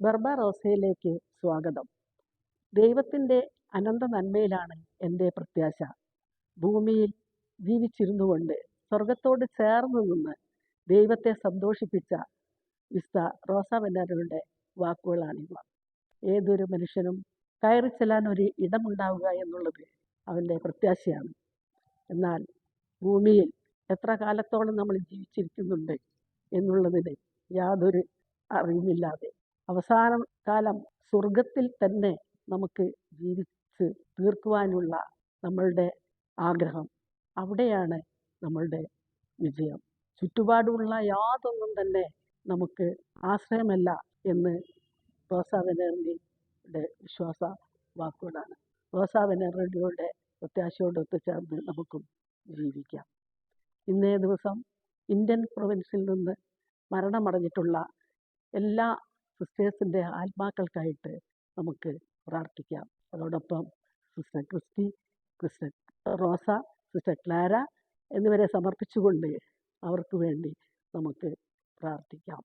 ബർബാറോസയിലേക്ക് സ്വാഗതം. ദൈവത്തിന്റെ അനന്ത നന്മയിലാണ് എന്റെ പ്രത്യാശ. ഭൂമിയിൽ ജീവിച്ചിരുന്നുകൊണ്ട് സ്വർഗത്തോട് ചേർന്ന് നിന്ന് ദൈവത്തെ സന്തോഷിപ്പിച്ച വിസ്ത റോസ വെന്നാരയുടെ വാക്കുകളാണിവ. ഏതൊരു മനുഷ്യനും കയറി ചെല്ലാൻ ഒരു ഇടമുണ്ടാവുക എന്നുള്ളത് അവന്റെ പ്രത്യാശയാണ്. എന്നാൽ ഭൂമിയിൽ എത്ര കാലത്തോളം നമ്മൾ ജീവിച്ചിരിക്കുന്നുണ്ട് എന്നുള്ളതിന് യാതൊരു അറിവുമില്ലാതെ അവസാന കാലം സ്വർഗത്തിൽ തന്നെ നമുക്ക് ജീവിച്ച് തീർക്കുവാനുള്ള നമ്മളുടെ ആഗ്രഹം. അവിടെയാണ് നമ്മളുടെ വിജയം. ചുറ്റുപാടുമുള്ള യാതൊന്നും തന്നെ നമുക്ക് ആശ്രയമല്ല എന്ന് റോസാവനറിന്റെ വിശ്വാസ വാക്കുകളാണ്. റോസാവനറിയുടെ വെനേറിയുടെ പ്രത്യാശയോട് ഒത്തുചേർന്ന് നമുക്കും ജീവിക്കാം. ഇന്നേ ദിവസം ഇന്ത്യൻ പ്രൊവിൻസിൽ നിന്ന് മരണമടഞ്ഞിട്ടുള്ള എല്ലാ സിസ്റ്റേഴ്സിന്റെ ആത്മാക്കൾക്കായിട്ട് നമുക്ക് പ്രാർത്ഥിക്കാം. അതോടൊപ്പം sister Christy sister Rosa sister Clara എന്നിവരെ സമർപ്പിച്ചുകൊണ്ട് അവർക്ക് വേണ്ടി നമുക്ക് പ്രാർത്ഥിക്കാം.